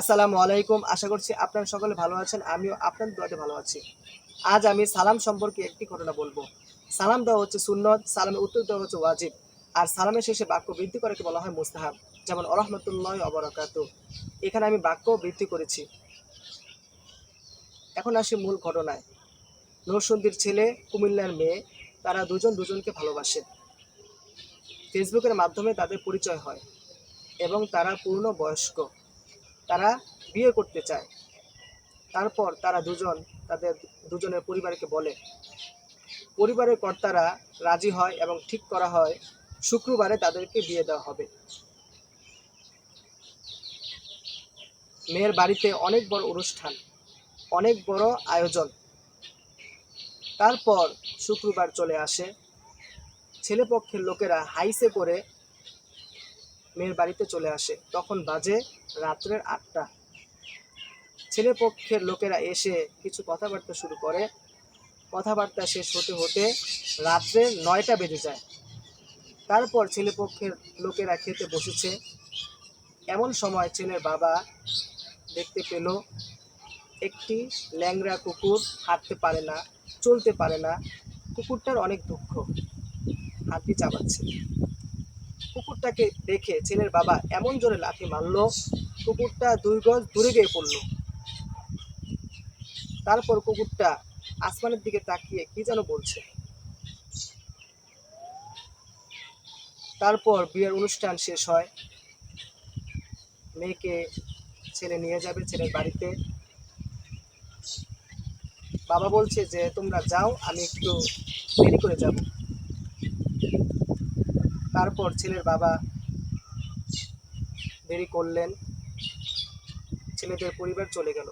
আসসালামু আলাইকুম। আশা করছি আপনারা সকলে ভালো আছেন, আমিও আপনার দোয়াতে ভালো আছি। আজ আমি সালাম সম্পর্কে একটি ঘটনা বলব। সালাম দেওয়া হচ্ছে সুন্নত, সালামের উত্তর দেওয়া হচ্ছে ওয়াজিব। আর সালামের শেষে বাক্য বৃদ্ধি করাকে বলা হয় মুস্তাহাব, যেমন, অরহমতুল্লাহ অবরাকাত এখানে আমি বাক্য বৃদ্ধি করেছি। এখন আসি মূল ঘটনায়। নরসন্দির ছেলে, কুমিল্লার মেয়ে, তারা দুজন দুজনকে ভালোবাসে। ফেসবুকের মাধ্যমে তাদের পরিচয় হয় এবং তারা পূর্ণ বয়স্ক তারা বিয়ে করতে চায়। তারপর তারা দুজন, তাদের দুজনের পরিবারকে বলে। পরিবারের কর্তারা রাজি হয় এবং ঠিক করা হয়, শুক্রবারে তাদেরকে বিয়ে দেওয়া হবে। মেয়ের বাড়িতে অনেক বড় অনুষ্ঠান, অনেক বড় আয়োজন। তারপর শুক্রবার চলে আসে। ছেলেপক্ষের লোকেরা হাইসে করে মেয়ের বাড়িতে চলে আসে। তখন বাজে রাত্রের আটটা। ছেলেপক্ষের লোকেরা এসে কিছু কথাবার্তা শুরু করে। কথাবার্তা শেষ হতে হতে রাত্রে নয়টা বেজে যায়। তারপর ছেলেপক্ষের লোকেরা খেতে বসেছে। এমন সময় ছেলের বাবা দেখতে পেল, একটি ল্যাংরা কুকুর হাঁটতে পারে না, চলতে পারে না। কুকুরটার অনেক দুঃখ। হাতি চাবাচ্ছে। কুকুরটাকে দেখে ছেলের বাবা এমন জোরে লাথি মারলো, কুকুরটা দুই গজ দূরে গিয়ে পড়ল। তারপর কুকুরটা আসমানের দিকে তাকিয়ে কি যেন বলছে। তারপর বিয়ের অনুষ্ঠান শেষ হয়। মেয়েকে ছেলে নিয়ে যাবে ছেলের বাড়িতে। বাবা বলছে যে, তোমরা যাও, আমি একটু দেরি করে যাব। তারপর ছেলের বাবা দেরি করলেন, ছেলেদের পরিবার চলে গেল।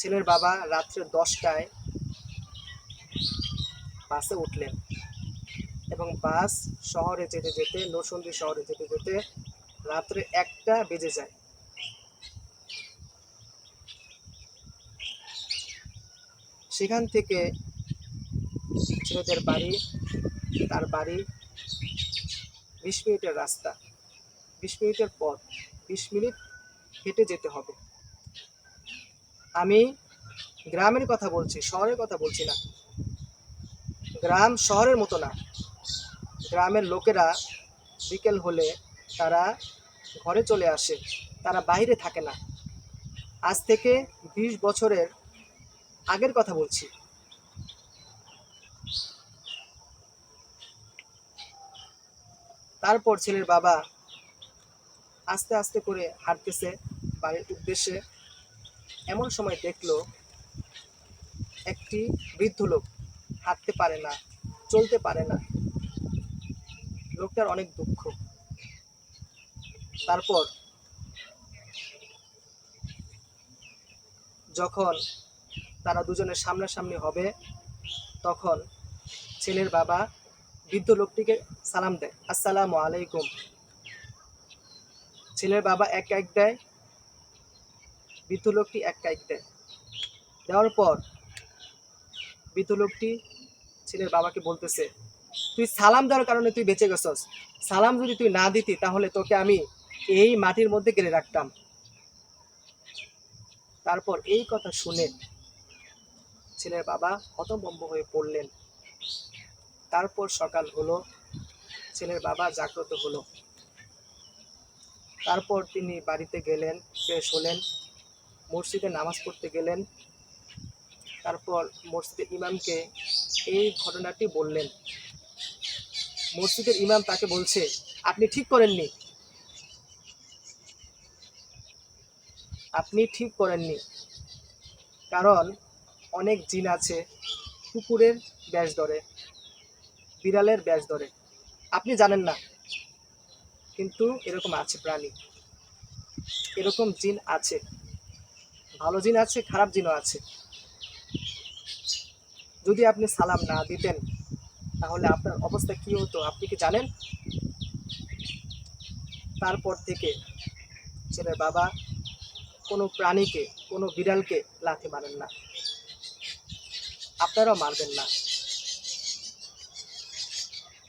ছেলের বাবা রাত্রে দশটায় বাসে উঠলেন এবং বাস শহরে যেতে যেতে নরসন্দী শহরে যেতে যেতে রাত্রে একটা বেজে যায়। সেখান থেকে ছেলেদের বাড়ি, তার বাড়ি বিশ মিনিটের রাস্তা, বিশ মিনিটের পথ, বিশ মিনিট হেঁটে যেতে হবে। আমি গ্রামের কথা বলছি, শহরের কথা বলছি না। গ্রাম শহরের মতো না। গ্রামের লোকেরা বিকেল হলে তারা ঘরে চলে আসে, তারা বাইরে থাকে না। আজ থেকে বিশ বছরের আগের কথা বলছি। তারপর ছেলের বাবা আস্তে আস্তে করে হাঁটতেছে বাড়ির উদ্দেশ্যে। এমন সময় দেখল, একটি বৃদ্ধ লোক হাঁটতে পারে না, চলতে পারে না। লোকটার অনেক দুঃখ। তারপর যখন তারা দুজনের সামনাসামনি হবে, তখন ছেলের বাবা বৃদ্ধ লোকটিকে সালাম দেয়, আসসালামু আলাইকুম। ছেলের বাবা এক এক দেয়, বৃদ্ধ লোকটি এক কাইক দেয়। দেওয়ার পর বৃদ্ধ লোকটি ছেলের বাবাকে বলতেছে, তুই সালাম দেওয়ার কারণে তুই বেঁচে গেছস। সালাম যদি তুই না দিতি, তাহলে তোকে আমি এই মাটির মধ্যে গেড়ে রাখতাম। তারপর এই কথা শুনে ছেলের বাবা হতভম্ব হয়ে পড়লেন। তারপর সকাল হলো, ছেলের বাবা জাগ্রত হলো। তারপর তিনি বাড়িতে গেলেন, ফ্রেশ হলেন, মসজিদে নামাজ পড়তে গেলেন। তারপর মসজিদের ইমামকে এই ঘটনাটি বললেন। মসজিদের ইমাম তাকে বলছে, আপনি ঠিক করেননি। আপনি ঠিক করেননি, কারণ অনেক জিন আছে, কুকুরের ব্যাস ধরে। বিড়ালের ব্যাস ধরে। আপনি জানেন না, কিন্তু এরকম আছে প্রাণী। এরকম জিন আছে। ভালো জিন আছে, খারাপ জিনও আছে। যদি আপনি সালাম না দিতেন, তাহলে আপনার অবস্থা কি হতো, আপনি কি জানেন? তারপর থেকে ছেলের বাবা কোনো প্রাণীকে, কোনো বিড়ালকে লাথি মারেন না। আপনারাও মারবেন না।